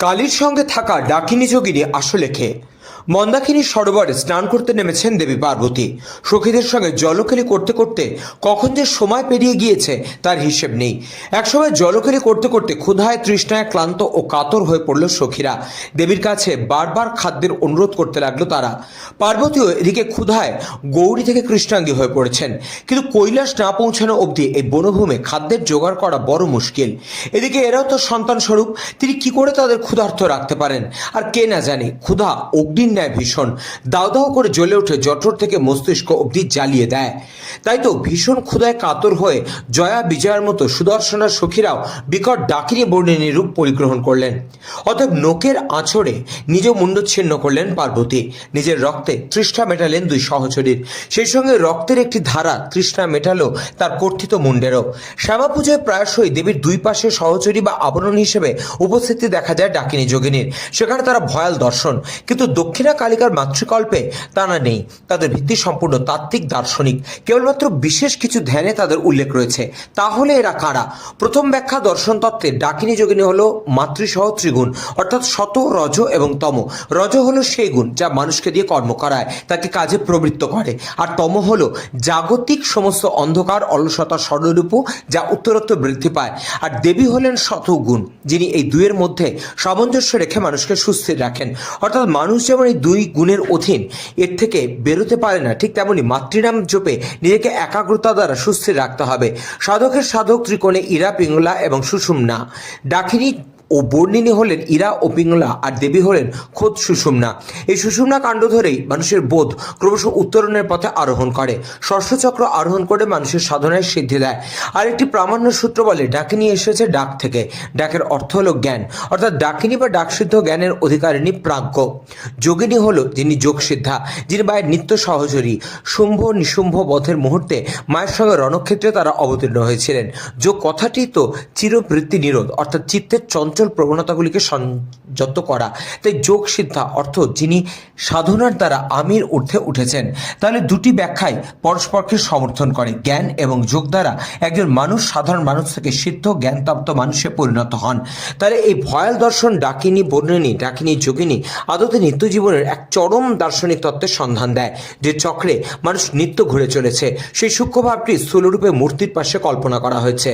কালীর সঙ্গে থাকা ডাকিনী যোগিনী আসলে খে মন্দাকিনী সরোবরে স্নান করতে নেমেছেন দেবী পার্বতী। সখীদের সঙ্গে জলকেলি করতে করতে কখন যে সময় পেরিয়ে গিয়েছে তার হিসেব নেই। একসময় জলকেলি করতে করতে ক্ষুধায় তৃষ্ণায় ক্লান্ত ও কাতর হয়ে পড়ল সখীরা। দেবীর কাছে বারবার খাদ্যের অনুরোধ করতে লাগল তারা। পার্বতীও এদিকে ক্ষুধায় গৌরী থেকে কৃষ্ণাঙ্গী হয়ে পড়েছেন। কিন্তু কৈলাস না পৌঁছানো অবধি এই বনভূমে খাদ্যের জোগাড় করা বড় মুশকিল। এদিকে এরাও তো সন্তান স্বরূপ তিনি কি করে তাদের ক্ষুধার্ত রাখতে পারেন? আর কে না জানে, ক্ষুধা অগ্নির ন্যায় ভীষণ। দাও দাও করে জ্বলে ওঠে, জঠর থেকে মস্তিষ্ক অবধি জ্বালিয়ে দেয়। তাই তো ভীষণ ক্ষুধায় কাতর হয়ে জয়া বিজয়ার মতো সুদর্শনার সখীরাও বিকট ডাকিনী বর্ণিনী রূপ পরিগ্রহণ করলেন। অতএব নোকের আঁচড়ে নিজ মুন্ডচ্ছিন্ন করলেন পার্বতী। নিজের রক্তে তৃষ্ণা মেটালেন দুই সহচরীর। সেই সঙ্গে রক্তের একটি ধারা তৃষ্ণা মেটালো তার কর্থিত মুন্ডেরও। শ্যামা পুজোয় প্রায়শই দেবীর দুই পাশে সহচরী বা আবরণ হিসেবে উপস্থিতি দেখা যায় ডাকিনী যোগিনীর। সেখানে তারা ভয়াল দর্শন। কিন্তু দক্ষিণা কালিকার মাতৃকল্পে তা না নেই। তাদের ভিত্তি সম্পূর্ণ তাত্ত্বিক, দার্শনিক। কেবলমাত্র বিশেষ কিছু ধ্যানে তাদের উল্লেখ রয়েছে। তাহলে এরা কারা? প্রথম ব্যাখ্যা দর্শন তত্ত্বে ডাকিনী যোগিনী হলো মাতৃসহ ত্রিগুণ, অর্থাৎ শত রজ এবং তম। রজ হলো সেই গুণ যা মানুষকে দিয়ে কর্ম করায়, তাকে কাজে প্রবৃত্ত করে। আর তম হলো জাগতিক সমস্ত অন্ধকার অলসতা স্বরূপ যা উত্তরোত্তর বৃদ্ধি পায়। আর দেবী হলেন শতগুণ, যিনি এই দুইয়ের মধ্যে সামঞ্জস্য রেখে মানুষকে সুস্থির রাখেন। অর্থাৎ মানুষ যেমন এই দুই গুণের অধীন। এর থেকে বেরোতে পারে না, ঠিক তেমনি মাতৃনাম জপে নিজেকে একাগ্রতা দ্বারা সুস্থির রাখতে হবে। সাধকের সাধক ত্রিকোণে ইরা, পিঙ্গলা এবং সুষুম্না। ডাকিনী ও বর্ণিনী হলেন ইরা ও পিঙ্গলা আর দেবী হলেন খোদ সুষুম্না। এই সুষুম্না কাণ্ড ধরেই মানুষের বোধ ক্রমশ উত্তরণের পথে আরোহণ করে। ষষ্ঠচক্র আরোহণ করে মানুষের সাধনায় সিদ্ধি দেয়। আরেকটি প্রামাণ্য সূত্র বলে ডাকিনী এসেছে ডাক থেকে। ডাকের অর্থ হলো জ্ঞান। অর্থাৎ ডাকিনী বা ডাকসিদ্ধ জ্ঞানের অধিকারিণী প্রাজ্ঞ। যোগিনী হলো যিনি যোগসিদ্ধা, যিনি মায়ের নিত্য সহচরী। শুম্ভ নিশুম্ভ বধের মুহূর্তে মায়ের সঙ্গে রণক্ষেত্রে তারা অবতীর্ণ হয়েছিলেন। যোগ কথাটি তো চিরবৃত্তি নিরোধ, অর্থাৎ চিত্তের চঞ্চল প্রবণতাগুলিকে সংযত করা। তাই যোগ সিদ্ধা অর্থ যিনি সাধনার দ্বারা আমির ঊর্ধ্বে উঠেছেন, তাহলে দুটি ব্যাখ্যাই পরস্পরকে সমর্থন করে। জ্ঞান এবং যোগ দ্বারা একজন মানুষ, সাধারণ মানুষ থেকে সিদ্ধ জ্ঞানপ্রাপ্ত মানুষে পরিণত হন। তাহলে এই ভয়াল দর্শন ডাকিনী, বর্ণিনী, ডাকিনী, যোগিনী আদতে নিত্য জীবনের এক চরম দার্শনিক তত্ত্বের সন্ধান দেয়, যে চক্রে মানুষ নিত্য ঘুরে চলেছে। সেই সূক্ষ্ম ভাবটি স্থূলরূপে মূর্তির পাশে কল্পনা করা হয়েছে।